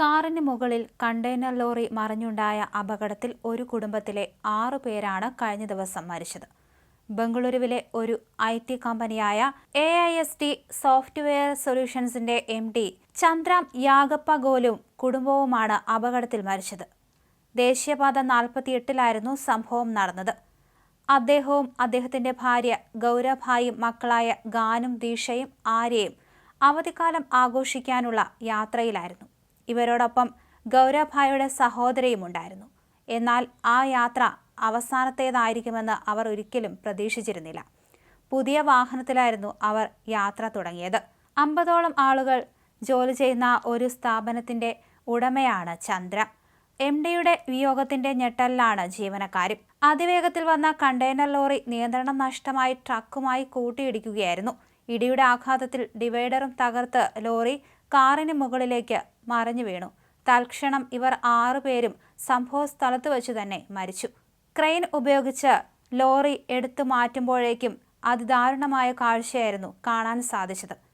കാറിന് മുകളിൽ container lorry മറിഞ്ഞുണ്ടായ അപകടത്തിൽ ഒരു കുടുംബത്തിലെ ആറു പേരാണ് കഴിഞ്ഞ ദിവസം മരിച്ചത്. ബംഗളൂരുവിലെ ഒരു ഐ ടി കമ്പനിയായ A I S T software സൊല്യൂഷൻസിന്റെ M D Chandram Yagappa ഗോലും കുടുംബവുമാണ് അപകടത്തിൽ മരിച്ചത്. ദേശീയപാത നാൽപ്പത്തിയെട്ടിലായിരുന്നു സംഭവം നടന്നത്. അദ്ദേഹവും അദ്ദേഹത്തിന്റെ ഭാര്യ ഗൗരഭായും മക്കളായ ഗാനും ദീക്ഷയും ആര്യയും അവധിക്കാലം ആഘോഷിക്കാനുള്ള യാത്രയിലായിരുന്നു. ഇവരോടൊപ്പം ഗൗരഭായുടെ സഹോദരിയും ഉണ്ടായിരുന്നു എന്നാൽ ആ യാത്ര അവസാനത്തേതായിരിക്കുമെന്ന് അവർ ഒരിക്കലും പ്രതീക്ഷിച്ചിരുന്നില്ല. പുതിയ വാഹനത്തിലായിരുന്നു അവർ യാത്ര തുടങ്ങിയത്. അമ്പതോളം ആളുകൾ ജോലി ചെയ്യുന്ന ഒരു സ്ഥാപനത്തിന്റെ ഉടമയാണ് ചന്ദ്ര. എം ഡിയുടെ വിയോഗത്തിന്റെ ഞെട്ടലിലാണ് ജീവനക്കാരും. അതിവേഗത്തിൽ വന്ന കണ്ടെയ്നർ ലോറി നിയന്ത്രണം നഷ്ടമായി ട്രക്കുമായി കൂട്ടിയിടിക്കുകയായിരുന്നു. ഇടിയുടെ ആഘാതത്തിൽ ഡിവൈഡറും തകർത്ത് ലോറി കാറിന് മുകളിലേക്ക് മറിഞ്ഞു വീണു. തൽക്ഷണം ഇവർ ആറുപേരും സംഭവ സ്ഥലത്ത് വെച്ച് തന്നെ മരിച്ചു. ക്രെയിൻ ഉപയോഗിച്ച് ലോറി എടുത്തു മാറ്റുമ്പോഴേക്കും അതിദാരുണമായ കാഴ്ചയായിരുന്നു കാണാൻ സാധിച്ചത്.